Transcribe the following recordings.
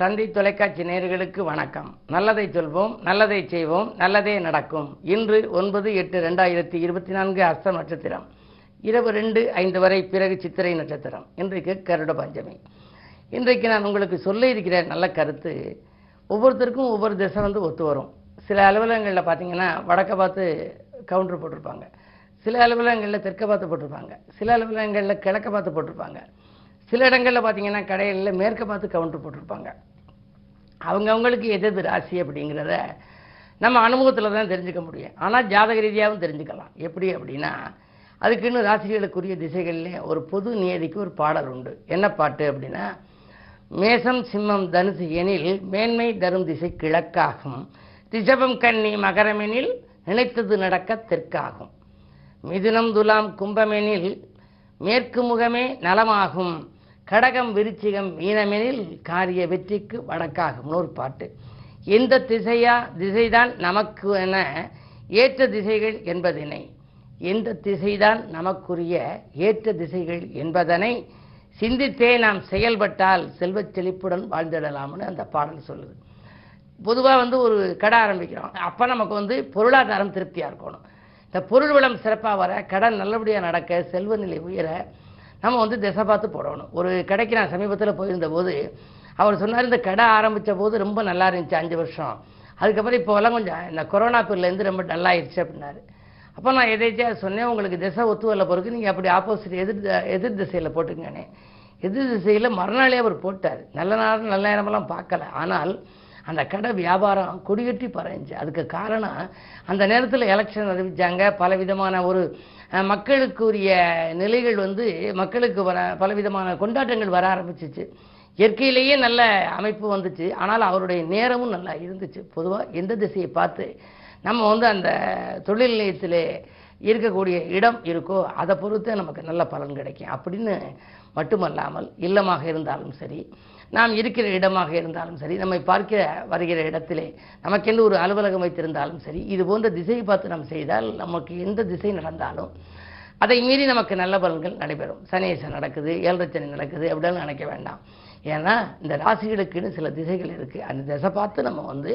தந்தை தொலைக்காட்சி நேர்களுக்கு வணக்கம். நல்லதை சொல்வோம் நல்லதை செய்வோம் நல்லதே நடக்கும். இன்று ஒன்பது எட்டு ரெண்டாயிரத்தி இருபத்தி நான்கு அர்த்த நட்சத்திரம். இரவு ரெண்டு ஐந்து வரை பிறகு சித்திரை நட்சத்திரம். இன்றைக்கு கருட பஞ்சமி. இன்றைக்கு நான் உங்களுக்கு சொல்ல இருக்கிற நல்ல கருத்து ஒவ்வொருத்தருக்கும் ஒவ்வொரு திசை வந்து ஒத்து வரும். சில அலுவலகங்களில் பார்த்தீங்கன்னா வடக்க பார்த்து கவுண்டர் போட்டிருப்பாங்க. சில அலுவலகங்களில் தெற்க பார்த்து போட்டிருப்பாங்க. சில அலுவலகங்களில் கிழக்க பார்த்து போட்டிருப்பாங்க. சில இடங்களில் பார்த்தீங்கன்னா கடைகளில் மேற்க பார்த்து கவுண்டர் போட்டிருப்பாங்க. அவங்கவுங்களுக்கு எது எது ராசி அப்படிங்கிறத நம்ம அனுபவத்தில் தான் தெரிஞ்சுக்க முடியும். ஆனால் ஜாதக ரீதியாகவும் தெரிஞ்சுக்கலாம். எப்படி அப்படின்னா அதுக்குன்னு ராசிகளுக்குரிய திசைகள்லேயே ஒரு பொது நியதிக்கு ஒரு பாடல் உண்டு. என்ன பாட்டு அப்படின்னா மேசம் சிம்மம் தனுசு எனில் மேன்மை தரும் திசை கிழக்காகும். ரிஷபம் கன்னி மகரமெனில் நினைத்தது நடக்க தெற்காகும். மிதுனம் துலாம் கும்பமெனில் மேற்கு முகமே நலமாகும். கடகம் விருச்சிகம் மீனமெனில் காரிய வெற்றிக்கு வடக்காகும். ஒரு பாட்டு. திசையா திசைதான் நமக்கு என ஏற்ற திசைகள் என்பதனை. எந்த திசைதான் நமக்குரிய ஏற்ற திசைகள் என்பதனை சிந்தித்தே நாம் செயல்பட்டால் செல்வச் செழிப்புடன் வாழ்ந்திடலாம்னு அந்த பாடல் சொல்லுது. பொதுவாக வந்து ஒரு கடை ஆரம்பிக்கிறோம். அப்போ நமக்கு வந்து பொருளாதாரம் திருப்தியாக இருக்கணும். இந்த பொருள் வளம் சிறப்பாக வர கடன் நல்லபடியாக நடக்க செல்வ நிலை உயர நம்ம வந்து திசை பார்த்து போடணும். ஒரு கடைக்கு நான் சமீபத்தில் போயிருந்த போது அவர் சொன்னார் இந்த கடை ஆரம்பித்த போது ரொம்ப நல்லா இருந்துச்சு அஞ்சு வருஷம். அதுக்கப்புறம் இப்போலாம் கொஞ்சம் இந்த கொரோனா பீரியட்லேருந்து ரொம்ப டல்லாயிருச்சு அப்படின்னாரு. அப்போ நான் எதேச்சியாக சொன்னேன் உங்களுக்கு திசை ஒத்து வரல பிறகு நீங்கள் அப்படி ஆப்போசிட் எதிர் த- எதிர் திசையில் போட்டுங்கண்ணே எதிர் திசையில் மறுநாளே அவர் போட்டார். நல்ல நேரம் நல்ல நேரமெல்லாம் பார்க்கல. ஆனால் அந்த கடை வியாபாரம் கொடிகட்டி பறந்துச்சு. அதுக்கு காரணம் அந்த நேரத்தில் எலெக்ஷன் அறிவித்தாங்க பல விதமான ஒரு மக்களுக்குரிய நிலைகள் வந்து மக்களுக்கு வர பல விதமான கொண்டாட்டங்கள் வர ஆரம்பிச்சிச்சு. இயற்கையிலேயே நல்ல அமைப்பு வந்துச்சு. ஆனால் அவருடைய நேரமும் நல்லா இருந்துச்சு. பொதுவாக எந்த திசையை பார்த்து நம்ம வந்து அந்த தொழில் நிலையத்தில் இருக்கக்கூடிய இடம் இருக்கோ அதை பொறுத்து நமக்கு நல்ல பலன் கிடைக்கும். அப்படின்னு மட்டுமல்லாமல் இல்லமாக இருந்தாலும் சரி நாம் இருக்கிற இடமாக இருந்தாலும் சரி நம்மை பார்க்க வருகிற இடத்திலே நமக்கென்று ஒரு அலுவலகம் வைத்திருந்தாலும் சரி இது போன்ற திசையை பார்த்து நாம் செய்தால் நமக்கு எந்த திசை நடந்தாலும் அதை மீறி நமக்கு நல்ல பலன்கள் நடைபெறும். சனேசன் நடக்குது ஏழரை நடக்குது அப்படிலாம் நினைக்க வேண்டாம். ஏன்னா இந்த ராசிகளுக்குன்னு சில திசைகள் இருக்குது அந்த திசை பார்த்து நம்ம வந்து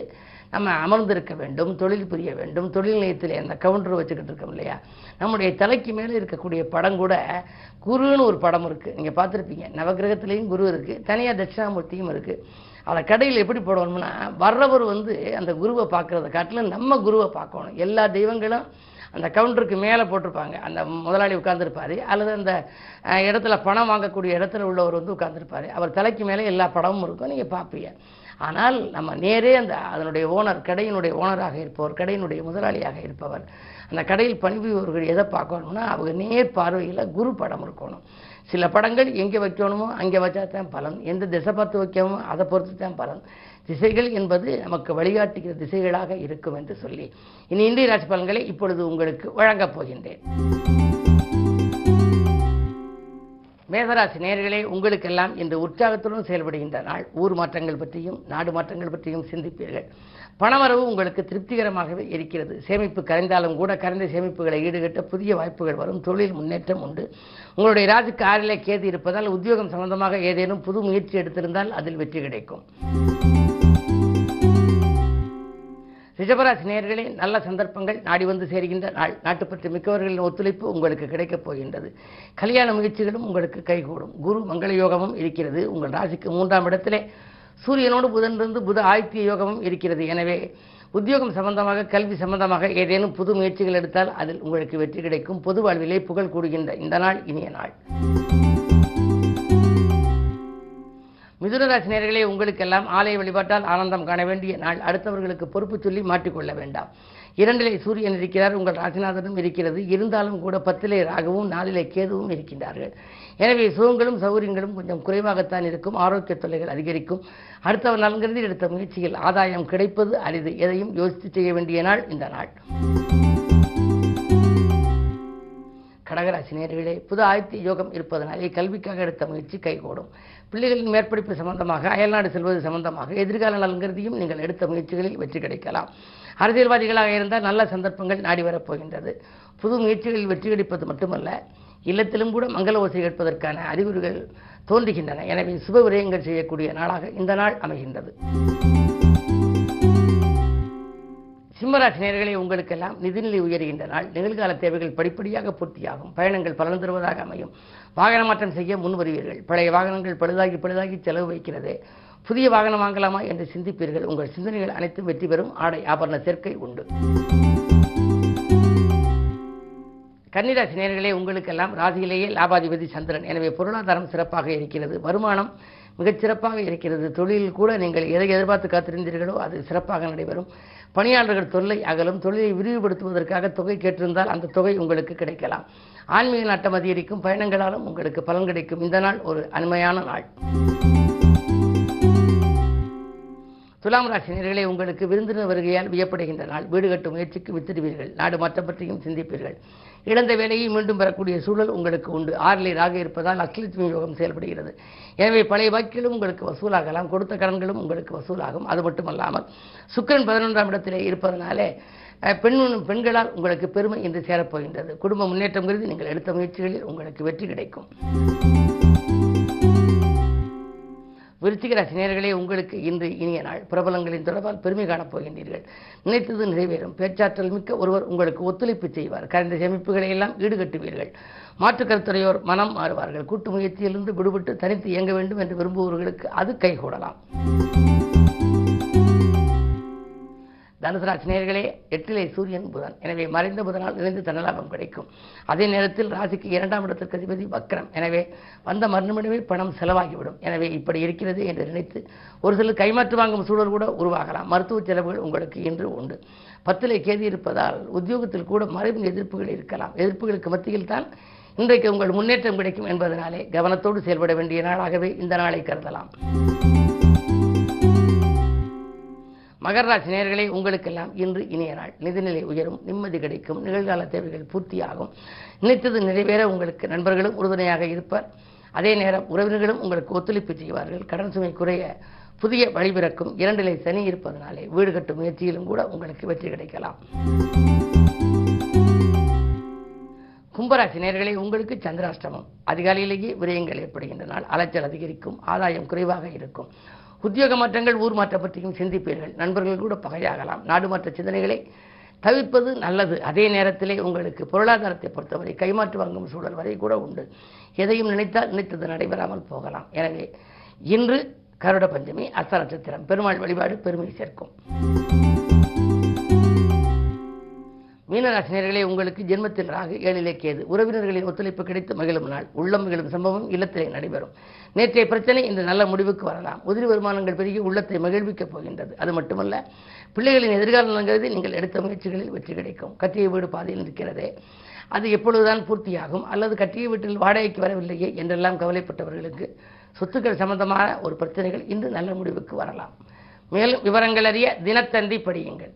நம்ம அமர்ந்திருக்க வேண்டும் தொழில் புரிய வேண்டும் தொழில் நிலையத்தில் அந்த கவுண்டர் வச்சுக்கிட்டு இருக்கோம் இல்லையா? நம்முடைய தலைக்கு மேலே இருக்கக்கூடிய படம் கூட குருன்னு ஒரு படம் இருக்குது நீங்கள் பார்த்துருப்பீங்க. நவகிரகத்துலேயும் குரு இருக்குது தனியாக தட்சிணாமூர்த்தியும் இருக்குது அதை கடையில் எப்படி போடணும்னா வர்றவர் வந்து அந்த குருவை பார்க்குறத காட்டிலும் நம்ம குருவை பார்க்கணும். எல்லா தெய்வங்களும் அந்த கவுண்டருக்கு மேலே போட்டிருப்பாங்க. அந்த முதலாளி உட்கார்ந்திருப்பாரு. அல்லது அந்த இடத்துல பணம் வாங்கக்கூடிய இடத்துல உள்ளவர் வந்து உட்கார்ந்திருப்பாரு. அவர் தலைக்கு மேலே எல்லா படமும் இருக்கும். நீங்கள் பார்ப்பீங்க ஆனால் நம்ம நேரே அந்த அதனுடைய ஓனர் கடையினுடைய ஓனராக இருப்பவர் கடையினுடைய முதலாளியாக இருப்பவர் அந்த கடையில் பணிபுரிபவர்கள் எதை பார்க்கணும்னா அவங்க நேர் பார்வையில் குரு படம் இருக்கணும். சில படங்கள் எங்கே வைக்கணுமோ அங்கே வச்சா தான் பலன். எந்த திசை பார்த்து வைக்கணுமோ அதை பொறுத்து தான் பலன். திசைகள் என்பது நமக்கு வழிகாட்டுகிற திசைகளாக இருக்கும் என்று சொல்லி இனி இந்திய ராசி பலன்களை இப்பொழுது உங்களுக்கு வழங்கப் போகின்றேன். மேதராசி நேர்களே உங்களுக்கெல்லாம் இன்று உற்சாகத்துடன் செயல்படுகின்ற நாள். ஊர் மாற்றங்கள் பற்றியும் நாடு மாற்றங்கள் பற்றியும் சிந்திப்பீர்கள். பணவரவு உங்களுக்கு திருப்திகரமாகவே இருக்கிறது. சேமிப்பு கரைந்தாலும் கூட கரைந்த சேமிப்புகளை ஈடுகட்ட புதிய வாய்ப்புகள் வரும். தொழில் முன்னேற்றம் உண்டு. உங்களுடைய ராஜுக்கு ஆறிலே கேது இருப்பதால் உத்தியோகம் சம்பந்தமாக ஏதேனும் புது முயற்சி எடுத்திருந்தால் அதில் வெற்றி கிடைக்கும். ரிஷபராசி நேர்களே நல்ல சந்தர்ப்பங்கள் நாடி வந்து சேர்கின்ற நாள். நாட்டுப்பற்று மிக்கவர்களின் ஒத்துழைப்பு உங்களுக்கு கிடைக்கப் போகின்றது. கல்யாண முயற்சிகளும் உங்களுக்கு கைகூடும். குரு மங்கள யோகமும் இருக்கிறது. உங்கள் ராசிக்கு மூன்றாம் இடத்திலே சூரியனோடு புதனிருந்து புத ஆதித்ய யோகமும் இருக்கிறது. எனவே உத்தியோகம் சம்பந்தமாக கல்வி சம்பந்தமாக ஏதேனும் புது முயற்சிகள் எடுத்தால் அதில் உங்களுக்கு வெற்றி கிடைக்கும். பொது வாழ்விலே புகழ் கூடுகின்ற இந்த நாள் இனிய நாள். மிதுனராசி நேர்களே உங்களுக்கெல்லாம் ஆலய வழிபாட்டால் ஆனந்தம் காண வேண்டிய நாள். அடுத்தவர்களுக்கு பொறுப்பு சொல்லி மாட்டிக்கொள்ள வேண்டாம். இரண்டிலே சூரியன் இருக்கிறார் உங்கள் ராசிநாதனும் இருக்கிறது. இருந்தாலும் கூட பத்திலே ராகவும் நாளிலே கேதுவும் இருக்கின்றார்கள். எனவே சுகங்களும் சௌகரியங்களும் கொஞ்சம் குறைவாகத்தான் இருக்கும். ஆரோக்கிய தொல்லைகள் அதிகரிக்கும். அடுத்தவர் நலங்கிறது எடுத்த முயற்சியில் ஆதாயம் கிடைப்பது அரிது. எதையும் யோசித்து செய்ய வேண்டிய நாள் இந்த நாள். கடகராசி நேர்களே புது ஆயத்தி யோகம் இருப்பதனாலே கல்விக்காக எடுத்த முயற்சி கைகூடும். பிள்ளைகளின் மேற்படிப்பு சம்பந்தமாக அயல்நாடு செல்வது சம்பந்தமாக எதிர்கால நலங்கிறதையும் நீங்கள் எடுத்த முயற்சிகளில் வெற்றி கிடைக்கலாம். அரசியல்வாதிகளாக இருந்தால் நல்ல சந்தர்ப்பங்கள் நாடி வரப்போகின்றது புது முயற்சிகளில் வெற்றி கிடைப்பது மட்டுமல்ல இல்லத்திலும் கூட மங்கள ஓசை கேட்பதற்கான அறிகுறிகள் தோன்றுகின்றன. எனவே சுப விரயங்கள் செய்யக்கூடிய நாளாக இந்த நாள் அமைகின்றது. சிம்மராசி நேர்களே உங்களுக்கெல்லாம் நிதிநிலை உயர்கின்ற நாள். நிகழ்கால தேவைகள் படிப்படியாக பூர்த்தியாகும். பயணங்கள் பலன் தருவதாக அமையும். வாகன மாற்றம் செய்ய முன் வருவீர்கள். பழைய வாகனங்கள் பழுதாகி பழுதாகி செலவு வைக்கிறது. புதிய வாகனம் வாங்கலாமா என்று சிந்திப்பீர்கள். உங்கள் சிந்தனைகள் அனைத்தும் வெற்றி பெறும். ஆடை ஆபரண சேர்க்கை உண்டு. கன்னிராசி நேர்களே உங்களுக்கெல்லாம் ராசியிலேயே லாபாதிபதி சந்திரன். எனவே பொருளாதாரம் சிறப்பாக இருக்கிறது. வருமானம் மிகச் சிறப்பாக இருக்கிறது. தொழிலில் கூட நீங்கள் எதை எதிர்பார்த்து காத்திருந்தீர்களோ அது சிறப்பாக நடைபெறும். பணியாளர்கள் தொல்லை அகலும் தொழிலை விரிவுபடுத்துவதற்காக தொகை கேட்டிருந்தால் அந்த தொகை உங்களுக்கு கிடைக்கலாம். ஆன்மீக நாட்டம் அதிகரிக்கும் பயணங்களாலும் உங்களுக்கு பலன் கிடைக்கும். இந்த நாள் ஒரு அருமையான நாள். துலாம் ராசி நேர்களை உங்களுக்கு விருந்தினர் வருகையால் வியப்படுகின்ற நாள். வீடு கட்டும் முயற்சிக்கு வித்திடுவீர்கள். நாடு மற்ற பற்றியும் சிந்திப்பீர்கள். இழந்த வேலையை மீண்டும் பெறக்கூடிய சூழல் உங்களுக்கு உண்டு. ஆறிலே ராக இருப்பதால் அக்லட்சுமி யோகம் செயல்படுகிறது. எனவே பழைய வாக்கிலும் உங்களுக்கு வசூலாகலாம். கொடுத்த கடன்களும் உங்களுக்கு வசூலாகும். அது மட்டுமல்லாமல் சுக்கரன் பதினொன்றாம் இடத்திலே இருப்பதனாலே பெண் பெண்களால் உங்களுக்கு பெருமை இன்று சேரப்போகின்றது. குடும்ப முன்னேற்றம் கருதி நீங்கள் எடுத்த முயற்சிகளில் உங்களுக்கு வெற்றி கிடைக்கும். விருச்சிக ராசி உங்களுக்கு இன்று இனிய நாள். பிரபலங்களின் தொடர்பால் பெருமை காணப் போகின்றீர்கள். நினைத்தது நிறைவேறும். பேச்சாற்றல் மிக்க ஒருவர் உங்களுக்கு ஒத்துழைப்பு செய்வார். கரைந்த சேமிப்புகளை எல்லாம் ஈடுகட்டுவீர்கள். மாற்று மனம் மாறுவார்கள். கூட்டு முயற்சியிலிருந்து விடுபட்டு தனித்து இயங்க வேண்டும் என்று விரும்புபவர்களுக்கு அது கைகூடலாம். தனுசு ராசி எட்டிலே சூரியன் புதன். எனவே மறைந்த புதனால் நிறைந்து தனலாபம் கிடைக்கும். அதே நேரத்தில் ராசிக்கு இரண்டாம் இடத்திற்கு அதிபதி வக்ரம். எனவே வந்த மறுநிமிடமே பணம் செலவாகிவிடும். எனவே இப்படி இருக்கிறது என்று நினைத்து ஒரு சிலர் கைமாற்று வாங்கும் சூழல் கூட உருவாகலாம். மருத்துவ செலவுகள் உங்களுக்கு இன்று உண்டு. பத்திலே கேதி இருப்பதால் உத்தியோகத்தில் கூட மறைவின் எதிர்ப்புகள் இருக்கலாம். எதிர்ப்புகளுக்கு மத்தியில் தான் இன்றைக்கு உங்கள் முன்னேற்றம் கிடைக்கும் என்பதனாலே கவனத்தோடு செயல்பட வேண்டிய நாளாகவே இந்த நாளை கருதலாம். மகர ராசி நேயர்களே உங்களுக்கெல்லாம் இன்று இனிய நாள். நிதிநிலை உயரும் நிம்மதி கிடைக்கும் நிகழ்கால தேவைகள் பூர்த்தியாகும். நினைத்தது நிறைவேற உங்களுக்கு நண்பர்களும் உறுதுணையாக இருப்பர். அதே நேரம் உறவினர்களும் உங்களுக்கு ஒத்துழைப்பு செய்வார்கள். கடன் சுமை குறைய புதிய வழிபிறக்கும் இரண்டிலை சனி இருப்பதனாலே வீடு கட்டும் முயற்சியிலும் கூட உங்களுக்கு வெற்றி கிடைக்கலாம். கும்பராசி நேயர்களே உங்களுக்கு சந்திராஷ்டமம். அதிகாலையிலேயே விரயங்கள் ஏற்படுகின்ற நாள் அலைச்சல் அதிகரிக்கும் ஆதாயம் குறைவாக இருக்கும். உத்தியோக மாற்றங்கள் ஊர் மாற்றம் பற்றியும் சிந்திப்பீர்கள். நண்பர்கள் கூட பகையாகலாம். நாடு மாற்ற சிந்தனைகளை தவிர்ப்பது நல்லது. அதே நேரத்திலே உங்களுக்கு பொருளாதாரத்தை பொறுத்தவரை கைமாற்று வாங்கும் சூழல் வரை கூட உண்டு. எதையும் நினைத்தால் நினைத்தது நடைபெறாமல் போகலாம். எனவே இன்று கருட பஞ்சமி அஸ்த நட்சத்திரம் பெருமாள் வழிபாடு பெருமை சேர்க்கும். மீனராசினியர்களே உங்களுக்கு ஜென்மத்தில் ராகு ஏழிலக்கியது. உறவினர்களின் ஒத்துழைப்பு கிடைத்து மகிழும் நாள். உள்ளம் மகிழும் சம்பவம் இல்லத்திலே நடைபெறும். நேற்றைய பிரச்சனை இன்று நல்ல முடிவுக்கு வரலாம். உதிரி வருமானங்கள் பெருகி உள்ளத்தை மகிழ்விக்கப் போகின்றது. அது மட்டுமல்ல பிள்ளைகளின் எதிர்காலம் கருதி நீங்கள் எடுத்த முயற்சிகளில் வெற்றி கிடைக்கும். கட்டிய வீடு பாதையில் இருக்கிறதே அது எப்பொழுதுதான் பூர்த்தியாகும். அல்லது கட்டிய வீட்டில் வாடகைக்கு வரவில்லையே என்றெல்லாம் கவலைப்பட்டவர்களுக்கு சொத்துக்கள் சம்பந்தமான ஒரு பிரச்சனைகள் இன்று நல்ல முடிவுக்கு வரலாம். மேலும் விவரங்கள் அறிய தினத்தந்தி படியுங்கள்.